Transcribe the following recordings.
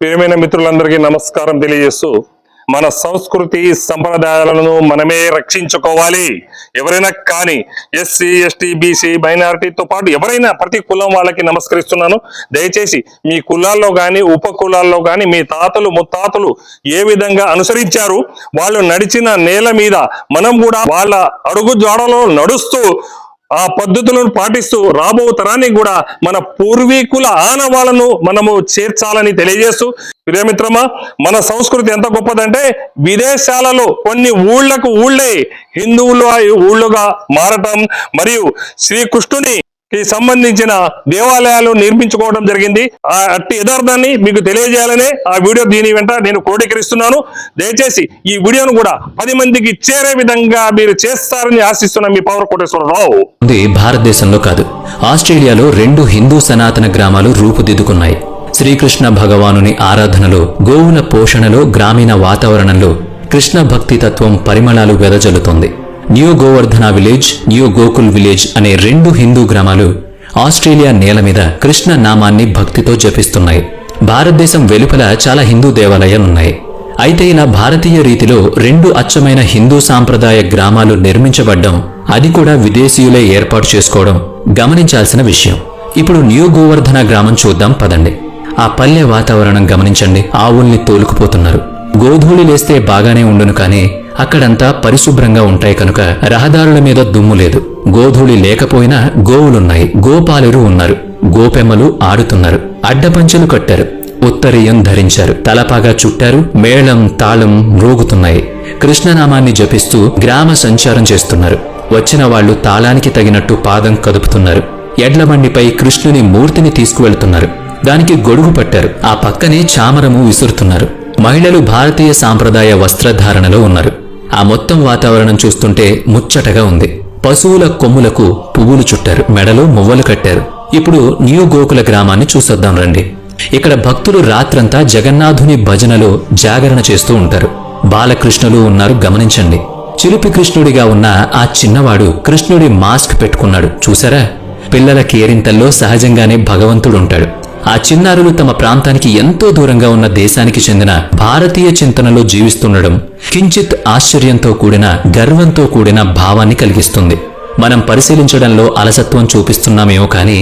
ప్రియమైన మిత్రులందరికీ నమస్కారం తెలియజేస్తూ మన సంస్కృతి సంప్రదాయాలను మనమే రక్షించుకోవాలి. ఎవరైనా కానీ ఎస్సీ ఎస్టీ బీసీ మైనారిటీతో పాటు ఎవరైనా ప్రతి కులం వాళ్ళకి నమస్కరిస్తున్నాను. దయచేసి మీ కులాల్లో కానీ ఉప కులాల్లో కానీ మీ తాతలు ముత్తాతలు ఏ విధంగా అనుసరించారు వాళ్ళు నడిచిన నేల మీద మనం కూడా వాళ్ళ అడుగు జాడలో నడుస్తూ ఆ పద్ధతులను పాటిస్తూ రాబో తరానికి కూడా మన పూర్వీకుల ఆనవాళ్ళను మనము చేర్చాలని తెలియజేస్తూ ప్రియమిత్రమా మన సంస్కృతి ఎంత గొప్పదంటే విదేశాలలో కొన్ని ఊళ్ళకు ఊళ్ళే హిందువులు ఊళ్ళుగా మారటం మరియు శ్రీకృష్ణుని కి సంబంధించిన దేవాలయాలు నిర్మించుకోవడం జరిగింది. ఆ అట్టి యథార్థాన్ని మీకు తెలియజేయాలనే ఆ వీడియో దీని వెంట నేను క్రోడీకరిస్తున్నాను. దయచేసి ఈ వీడియోను కూడా పది మందికి చేరే విధంగా మీరు చేస్తారని ఆశిస్తున్న మీ పవర్ కోటేశ్వరరావు. ఉంది భారతదేశంలో కాదు. ఆస్ట్రేలియాలో రెండు హిందూ సనాతన గ్రామాలు రూపుదిద్దుకున్నాయి. శ్రీకృష్ణ భగవానుని ఆరాధనలో గోవుల పోషణలో గ్రామీణ వాతావరణంలో కృష్ణ భక్తి తత్వం పరిమళాలు వెదజల్లుతోంది. New Govardhana village new Gokul village అనే రెండు హిందూ గ్రామాలు ఆస్ట్రేలియా నేల మీద కృష్ణ నామాన్ని భక్తితో జపిస్తున్నాయి. భారతదేశం వెలుపల చాలా హిందూ దేవాలయాలున్నాయి అయితే ఇలా భారతీయ రీతిలో రెండు అచ్చమైన హిందూ సాంప్రదాయ గ్రామాలు నిర్మించబడ్డం అది కూడా విదేశీయులే ఏర్పాటు చేసుకోవడం గమనించాల్సిన విషయం. ఇప్పుడు న్యూ గోవర్ధన గ్రామం చూద్దాం పదండి. ఆ పల్లె వాతావరణం గమనించండి ఆవుల్ని తోలుకుపోతున్నారు. గోధూళి లేస్తే బాగానే ఉండును కానీ అక్కడంతా పరిశుభ్రంగా ఉంటాయి కనుక రహదారుల మీద దుమ్ము లేదు. గోధూళి లేకపోయినా గోవులున్నాయి. గోపాలురు ఉన్నారు. గోపెమ్మలు ఆడుతున్నారు. అడ్డపంచెలు కట్టారు. ఉత్తరీయం ధరించారు. తలపాగా చుట్టారు. మేళం తాళం మ్రోగుతున్నాయి. కృష్ణనామాన్ని జపిస్తూ గ్రామ సంచారం చేస్తున్నారు. వచ్చిన వాళ్ళు తాళానికి తగినట్టు పాదం కదుపుతున్నారు. ఎడ్లబండిపై కృష్ణుని మూర్తిని తీసుకువెళ్తున్నారు. దానికి గొడుగు పట్టారు. ఆ పక్కనే చామరము విసురుతున్నారు. మహిళలు భారతీయ సాంప్రదాయ వస్త్రధారణలో ఉన్నారు. ఆ మొత్తం వాతావరణం చూస్తుంటే ముచ్చటగా ఉంది. పశువుల కొమ్ములకు పువ్వులు చుట్టారు మెడలో మువ్వలు కట్టారు. ఇప్పుడు న్యూ గోకుల గ్రామాన్ని చూసొద్దాం రండి. ఇక్కడ భక్తులు రాత్రంతా జగన్నాథుని భజనలో జాగరణ చేస్తూ ఉంటారు. బాలకృష్ణులు ఉన్నారు గమనించండి. చిలిపి కృష్ణుడిగా ఉన్న ఆ చిన్నవాడు కృష్ణుడి మాస్క్ పెట్టుకున్నాడు చూసారా? పిల్లల కేరింతల్లో సహజంగానే భగవంతుడుంటాడు. ఆ చిన్నారులు తమ ప్రాంతానికి ఎంతో దూరంగా ఉన్న దేశానికి చెందిన భారతీయ చింతనలో జీవిస్తుండడం కించిత్ ఆశ్చర్యంతో కూడిన గర్వంతో కూడిన భావాన్ని కలిగిస్తుంది. మనం పరిశీలించడంలో అలసత్వం చూపిస్తున్నామేమో కానీ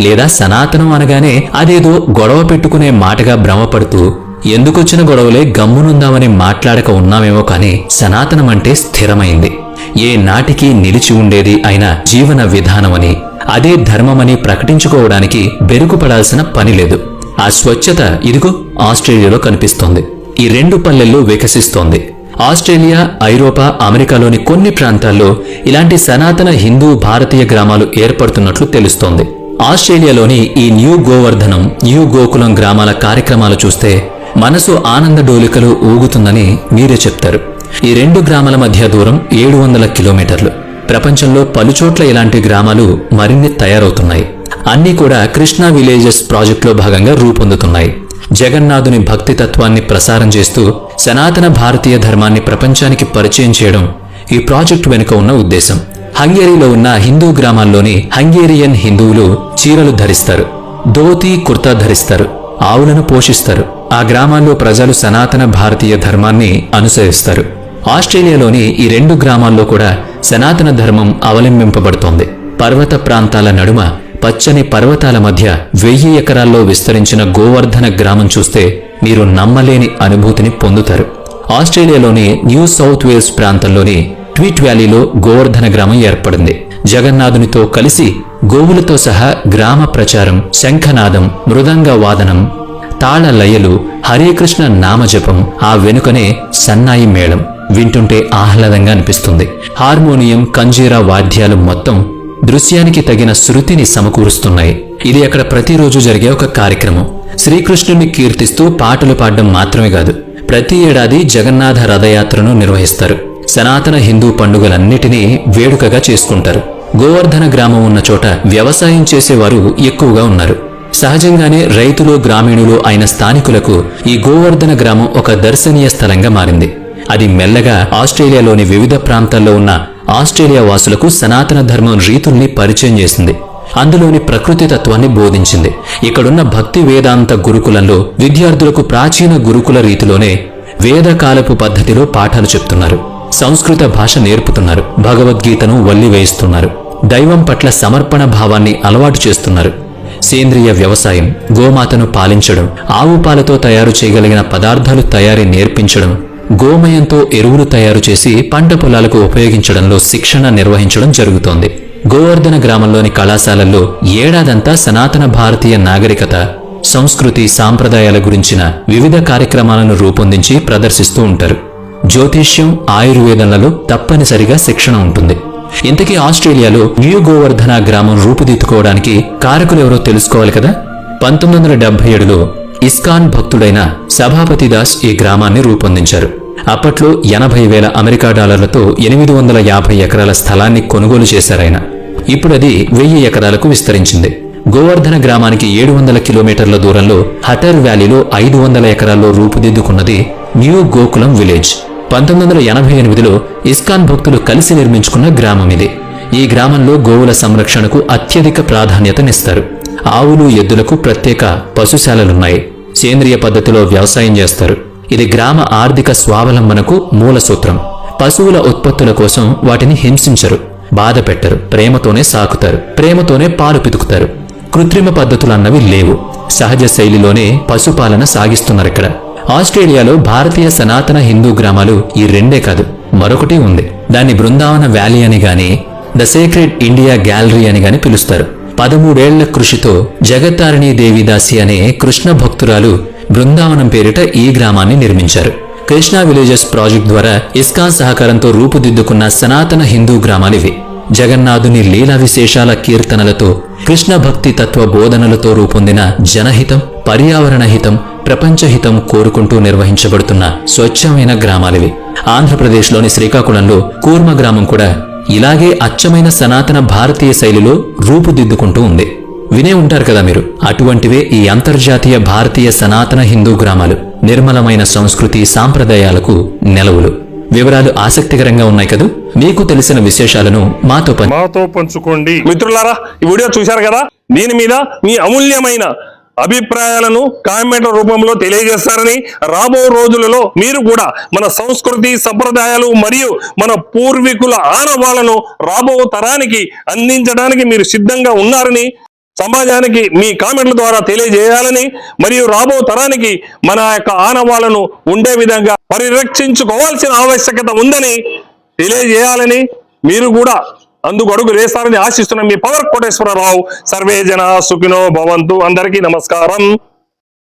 లేదా సనాతనం అనగానే అదేదో గొడవ పెట్టుకునే మాటగా భ్రమపడుతూ ఎందుకొచ్చిన గొడవలే గమ్మునుందామని మాట్లాడక ఉన్నామేమో కానీ సనాతనం అంటే స్థిరమైంది. ఏ నాటికి నిలిచి ఉండేది అయిన జీవన విధానమని అదే ధర్మమని ప్రకటించుకోవడానికి బెరుకుపడాల్సిన పని లేదు. ఆ స్వచ్ఛత ఇదిగో ఆస్ట్రేలియాలో కనిపిస్తోంది. ఈ రెండు పల్లెల్లో వికసిస్తోంది. ఆస్ట్రేలియా ఐరోపా అమెరికాలోని కొన్ని ప్రాంతాల్లో ఇలాంటి సనాతన హిందూ భారతీయ గ్రామాలు ఏర్పడుతున్నట్లు తెలుస్తోంది. ఆస్ట్రేలియాలోని ఈ న్యూ గోవర్ధనం న్యూ గోకులం గ్రామాల కార్యక్రమాలు చూస్తే మనసు ఆనంద డోలికలు ఊగుతుందని మీరే చెప్తారు. ఈ రెండు గ్రామాల మధ్య దూరం ఏడు వందల కిలోమీటర్లు. ప్రపంచంలో పలుచోట్ల ఇలాంటి గ్రామాలు మరిన్ని తయారవుతున్నాయి. అన్నీ కూడా కృష్ణా విలేజెస్ ప్రాజెక్టులో భాగంగా రూపొందుతున్నాయి. జగన్నాథుని భక్తి తత్వాన్ని ప్రసారం చేస్తూ సనాతన భారతీయ ధర్మాన్ని ప్రపంచానికి పరిచయం చేయడం ఈ ప్రాజెక్టు వెనుక ఉన్న ఉద్దేశం. హంగేరీలో ఉన్న హిందూ గ్రామాల్లోని హంగేరియన్ హిందువులు చీరలు ధరిస్తారు. ధోతి కుర్తా ధరిస్తారు. ఆవులను పోషిస్తారు. ఆ గ్రామాల్లో ప్రజలు సనాతన భారతీయ ధర్మాన్ని అనుసరిస్తారు. ఆస్ట్రేలియాలోని ఈ రెండు గ్రామాల్లో కూడా సనాతన ధర్మం అవలంబింపబడుతోంది. పర్వత ప్రాంతాల నడుమ పచ్చని పర్వతాల మధ్య వెయ్యి ఎకరాల్లో విస్తరించిన గోవర్ధన గ్రామం చూస్తే మీరు నమ్మలేని అనుభూతిని పొందుతారు. ఆస్ట్రేలియాలోని న్యూ సౌత్ వేల్స్ ప్రాంతంలోని ట్వీట్ వ్యాలీలో గోవర్ధన గ్రామం ఏర్పడింది. జగన్నాథునితో కలిసి గోవులతో సహా గ్రామ ప్రచారం శంఖనాదం మృదంగ వాదనం తాళ లయలు హరేకృష్ణ నామజపం ఆ వెనుకనే సన్నాయి మేళం. వింటుంటే ఆహ్లాదంగా అనిపిస్తుంది. హార్మోనియం కంజీరా వాద్యాలు మొత్తం దృశ్యానికి తగిన శృతిని సమకూరుస్తున్నాయి. ఇది అక్కడ ప్రతిరోజు జరిగే ఒక కార్యక్రమం. శ్రీకృష్ణుని కీర్తిస్తూ పాటలు పాడడం మాత్రమే కాదు ప్రతి ఏడాది జగన్నాథ రథయాత్రను నిర్వహిస్తారు. సనాతన హిందూ పండుగలన్నిటినీ వేడుకగా చేసుకుంటారు. గోవర్ధన గ్రామం ఉన్న చోట వ్యవసాయం చేసేవారు ఎక్కువగా ఉన్నారు. సహజంగానే రైతులు గ్రామీణులు అయిన స్థానికులకు ఈ గోవర్ధన గ్రామం ఒక దర్శనీయ స్థలంగా మారింది. అది మెల్లగా ఆస్ట్రేలియాలోని వివిధ ప్రాంతాల్లో ఉన్న ఆస్ట్రేలియా వాసులకు సనాతన ధర్మం రీతుల్ని పరిచయం చేసింది. అందులోని ప్రకృతి తత్వాన్ని బోధించింది. ఇక్కడున్న భక్తి వేదాంత గురుకులంలో విద్యార్థులకు ప్రాచీన గురుకుల రీతిలోనే వేదకాలపు పద్ధతిలో పాఠాలు చెప్తున్నారు. సంస్కృత భాష నేర్పుతున్నారు. భగవద్గీతను వల్లి వేయిస్తున్నారు. దైవం పట్ల సమర్పణ భావాన్ని అలవాటు చేస్తున్నారు. సేంద్రియ వ్యవసాయం గోమాతను పాలించడం ఆవు పాలతో తయారు చేయగలిగిన పదార్థాలు తయారీ నేర్పించడం గోమయంతో ఎరువులు తయారు చేసి పంట పొలాలకు ఉపయోగించడంలో శిక్షణ నిర్వహించడం జరుగుతోంది. గోవర్ధన గ్రామంలోని కళాశాలల్లో ఏడాదంతా సనాతన భారతీయ నాగరికత సంస్కృతి సాంప్రదాయాల గురించిన వివిధ కార్యక్రమాలను రూపొందించి ప్రదర్శిస్తూ ఉంటారు. జ్యోతిష్యం ఆయుర్వేదంలలో తప్పనిసరిగా శిక్షణ ఉంటుంది. ఇంతకీ ఆస్ట్రేలియాలో న్యూ గోవర్ధన గ్రామం రూపుదిద్దుకోవడానికి కారకులెవరో తెలుసుకోవాలి కదా? పంతొమ్మిది వందల డెబ్బై ఏడులో ఇస్కాన్ భక్తుడైన సభాపతి దాస్ ఈ గ్రామాన్ని రూపొందించారు. అప్పట్లో ఎనభై వేల అమెరికా డాలర్లతో ఎనిమిది వందల యాభై ఎకరాల స్థలాన్ని కొనుగోలు చేశారాయన ఇప్పుడది వెయ్యి ఎకరాలకు విస్తరించింది. గోవర్ధన గ్రామానికి ఏడు వందల కిలోమీటర్ల దూరంలో హటర్ వ్యాలీలో ఐదు వందల ఎకరాల్లో రూపుదిద్దుకున్నది న్యూ గోకులం విలేజ్. పంతొమ్మిది వందల ఎనభై ఎనిమిదిలో ఇస్కాన్ భక్తులు కలిసి నిర్మించుకున్న గ్రామం ఇది. ఈ గ్రామంలో గోవుల సంరక్షణకు అత్యధిక ప్రాధాన్యతనిస్తారు. ఆవులు ఎద్దులకు ప్రత్యేక పశుశాలలున్నాయి. సేంద్రియ పద్ధతిలో వ్యవసాయం చేస్తారు. ఇది గ్రామ ఆర్థిక స్వావలంబనకు మూల సూత్రం. పశువుల ఉత్పత్తుల కోసం వాటిని హింసించరు బాధ పెట్టరు ప్రేమతోనే సాకుతారు ప్రేమతోనే పాలు పితుకుతారు. కృత్రిమ పద్ధతులు అన్నవి లేవు. సహజ శైలిలోనే పశుపాలన సాగిస్తున్నారు ఇక్కడ ఆస్ట్రేలియాలో భారతీయ సనాతన హిందూ గ్రామాలు ఈ రెండే కాదు మరొకటి ఉంది. దాన్ని బృందావన వ్యాలీ అని గాని ద సీక్రెట్ ఇండియా గ్యాలరీ అని గాని పిలుస్తారు. పదమూడేళ్ళ కృషితో జగత్తారిణి దేవిదాసి అనే కృష్ణ భక్తురాలు బృందావనం పేరిట ఈ గ్రామాన్ని నిర్మించారు. కృష్ణా విలేజెస్ ప్రాజెక్ట్ ద్వారా ఇస్కాన్ సహకారంతో రూపుదిద్దుకున్న సనాతన హిందూ గ్రామాలివి. జగన్నాథుని లీలా విశేషాల కీర్తనలతో కృష్ణ భక్తి తత్వ బోధనలతో రూపొందిన జనహితం పర్యావరణ హితం ప్రపంచహితం కోరుకుంటూ నిర్వహించబడుతున్న స్వచ్ఛమైన గ్రామాలివి. ఆంధ్రప్రదేశ్లోని శ్రీకాకుళంలో కూర్మ గ్రామం కూడా ఇలాగే అచ్చమైన సనాతన భారతీయ శైలిలో రూపుదిద్దుకుంటూ ఉంది. వినే ఉంటారు కదా మీరు? అటువంటివే ఈ అంతర్జాతీయ భారతీయ సనాతన హిందూ గ్రామాలు. నిర్మలమైన సంస్కృతి సాంప్రదాయాలకు నెలవులు. వివరాలు ఆసక్తికరంగా ఉన్నాయి కదూ? మీకు తెలిసిన విశేషాలను మాతో పంచ మాతో పంచుకోండి. మిత్రులారా ఈ వీడియో చూశారు కదా? దీని మీద మీ అమూల్యమైన అభిప్రాయాలను కామెంట్ల రూపంలో తెలియజేస్తారని రాబో రోజులలో మీరు కూడా మన సంస్కృతి సంప్రదాయాలు మరియు మన పూర్వీకుల ఆనవాళ్ళను రాబో తరానికి అందించడానికి మీరు సిద్ధంగా ఉన్నారని సమాజానికి మీ కామెంట్ల ద్వారా తెలియజేయాలని మరియు రాబో తరానికి మన యొక్క ఆనవాళ్ళను ఉండే విధంగా పరిరక్షించుకోవాల్సిన ఆవశ్యకత ఉందని తెలియజేయాలని మీరు కూడా అందుకు అడుగు వేస్తారని ఆశిస్తున్న. మీ పవర్ కోటేశ్వరరావు. సర్వే జన సుఖినో భవంతు. అందరికీ నమస్కారం.